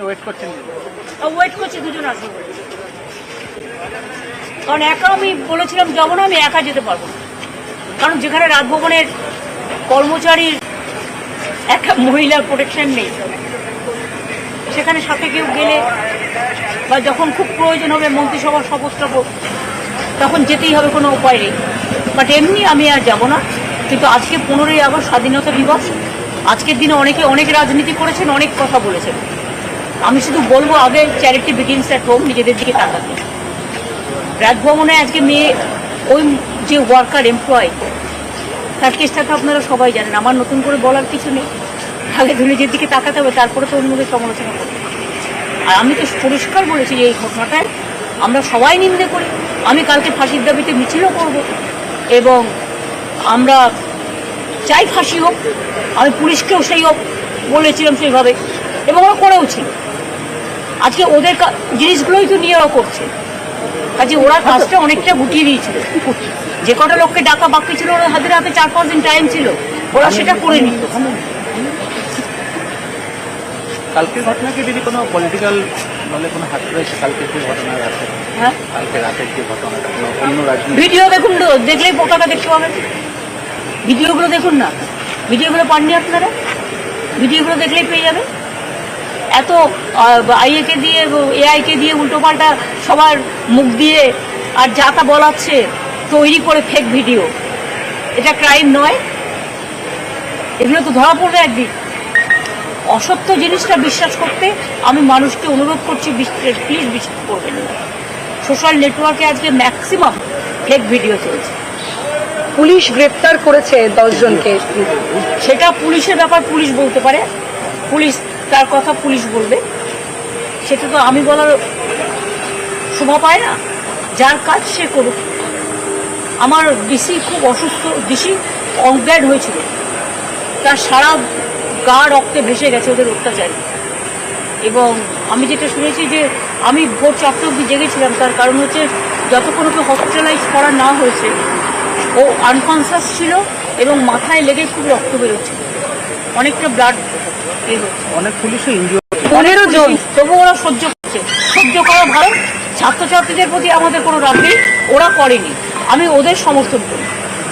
Wait করছি দুজন আসবে। কারণ একা আমি বলেছিলাম, যাব না, আমি একা যেতে পারব। কারণ যেখানে রাজভবনের কর্মচারীর একটা মহিলার প্রোটেকশন নেই। সেখানে সাথে কেউ গেলে বা যখন খুব প্রয়োজন হবে, মন্ত্রিসভার শপথ তখন যেতেই হবে, কোনো উপায় নেই। বাট এমনি আমি আর যাব না। কিন্তু আজকে পনেরোই আগস্ট, স্বাধীনতা দিবস। আজকের দিনে অনেকে, অনেক রাজনীতি করেছেন, অনেক কথা বলেছেন। আমি শুধু বলব, আগে চ্যারিটি বিগিনস অ্যাট হোম নিজেদের দিকে তাকাতে। রাজভবনে আজকে মেয়ে, ওই যে ওয়ার্কার এমপ্লয় তার তো আপনারা সবাই জানেন, আমার নতুন করে বলার কিছু নেই। আগে তো নিজের দিকে তাকাতে হবে, তারপরে তো অন্যদের সমালোচনা করতে আর আমি তো পরিষ্কার বলেছি যে এই ঘটনাটায় আমরা সবাই নিন্দে করি। আমি কালকে ফাঁসির দাবিতে মিছিলও করব এবং আমরা চাই ফাঁসি হোক, আমি পুলিশকেও সেই হোক বলেছিলাম সেইভাবে এবং ওরা করেও ছিল আজকে ওদের জিনিসগুলোই তো নিয়ে করছে। কাজে ওরা কাজটা অনেকটা গুটিয়ে দিয়েছিল। যে কটা লোককে ডাকা বাকি ছিল ওরা হাতের হাতে চার পাঁচ দিন টাইম ছিল। ওরা সেটা করে নিত কালকের কোনো পলিটিক্যাল কোনো হাত রয়েছে যে ঘটনা হ্যাঁ? কালকে রাতের যে ঘটনাটা অন্য রাজনীতি ভিডিও দেখুন দেখতে পাবেন। ভিডিওগুলো দেখুন না। ভিডিওগুলো পাননি আপনারা? ভিডিওগুলো দেখলেই পেয়ে যাবে এত আইএকে দিয়ে এআইকে দিয়ে উল্টোপাল্টা সবার মুখ দিয়ে আর যা তা বলাচ্ছে তৈরি করে ফেক ভিডিও এটা ক্রাইম নয়। এগুলো তো ধরা পড়বে একদিন। অসত্য জিনিসটা বিশ্বাস করতে আমি মানুষকে অনুরোধ করছি প্লিজ বিশ্বাস করবেন না। সোশ্যাল নেটওয়ার্কে আজকে ম্যাক্সিমাম ফেক ভিডিও চলছে। পুলিশ গ্রেপ্তার করেছে দশজনকে সেটা পুলিশের ব্যাপার পুলিশ বলতে পারে। পুলিশ তার কথা পুলিশ বলবে। সেটা তো আমি বলার শোভা পায় না। যার কাজ সে করুক। আমার ডিসি খুব অসুস্থ, ডিসি অজ্ঞান হয়েছিল। তার সারা গা রক্তে ভেসে গেছে ওদের অত্যাচারে। এবং আমি যেটা শুনেছি যে আমি ভোর চারটে অব্দি জেগেছিলাম, তার কারণ হচ্ছে যতক্ষণ ওকে হসপিটালাইজ করা না হয়েছে, ও আনকনসাস ছিল এবং মাথায় লেগে খুব রক্ত বেরোচ্ছিল। অনেকটা ব্লাড এ হচ্ছে। অনেক পুলিশও পনেরো জন। তবু ওরা সহ্য করছে। সহ্য করা ভালো। ছাত্রছাত্রীদের প্রতি আমাদের কোনো রাগ নেই। ওরা করেনি। আমি ওদের সমর্থন করি।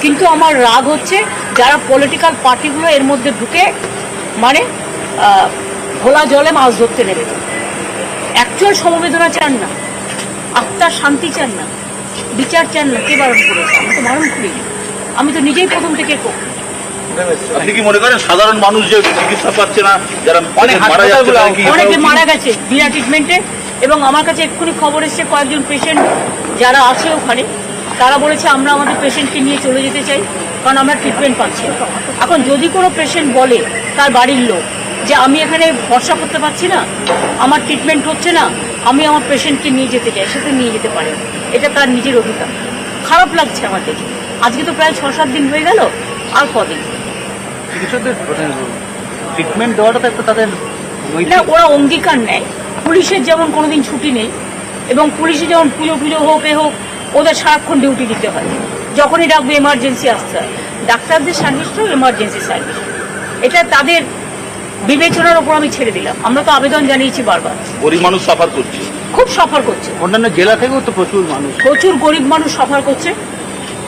কিন্তু আমার রাগ হচ্ছে যারা পলিটিক্যাল পার্টিগুলো এর মধ্যে ঢুকে মানে আহ, ঘোলা জলে মাছ ধরতে নেবে। অ্যাকচুয়াল সমবেদনা চান না। আত্মার শান্তি চান না। বিচার চান না। কে বারণ করেছে? আমি তো বারণ করিনি। আমি তো নিজেই প্রথম থেকে করি। আপনি কি মনে করেন সাধারণ মানুষ যে চিকিৎসা পাচ্ছে না যারা অনেক মারা যাচ্ছে অনেকে মারা গেছে বিনা ট্রিটমেন্টে এবং আমার কাছে এক্ষুনি খবর এসছে কয়েকজন পেশেন্ট যারা আছে ওখানে তারা বলেছে আমরা আমাদের পেশেন্টকে নিয়ে চলে যেতে চাই কারণ আমরা ট্রিটমেন্ট পাচ্ছি এখন যদি কোনো পেশেন্ট বলে তার বাড়ির লোক যে আমি এখানে ভরসা করতে পারছি না আমার ট্রিটমেন্ট হচ্ছে না আমি আমার পেশেন্টকে নিয়ে যেতে চাই সেটা নিয়ে যেতে পারে। এটা তার নিজের অধিকার খারাপ লাগছে আমার দেখে আজকে তো প্রায় ছ সাত দিন হয়ে গেল আর কদিন? চিকিৎসকদের ট্রিটমেন্ট দেওয়াটা তো একটা তাদের না ওরা অঙ্গীকার নেয়। পুলিশের যেমন কোনোদিন ছুটি নেই এবং পুলিশে যেমন পুজো পুজো হোক এ হোক ওদের সারাক্ষণ ডিউটি দিতে হয়। যখনই ডাকবে এমার্জেন্সি আসতে হয়। ডাক্তারদের সার্ভিসটাও এমার্জেন্সি সার্ভিস এটা তাদের বিবেচনার ওপর আমি ছেড়ে দিলাম। আমরা তো আবেদন জানিয়েছি বারবার। গরিব মানুষ সাফার করছে। খুব সফর করছে। অন্যান্য জেলা থেকেও তো প্রচুর মানুষ। প্রচুর গরিব মানুষ সফর করছে।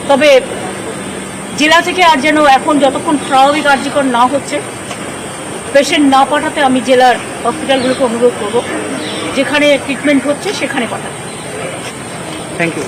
তবে জেলা থেকে আর যেন এখন যতক্ষণ স্বাভাবিক কার্যকর না হচ্ছে পেশেন্ট না পাঠাতে আমি জেলার হসপিটালগুলোকে অনুরোধ করব। যেখানে ট্রিটমেন্ট হচ্ছে সেখানে পাঠাতে। Thank you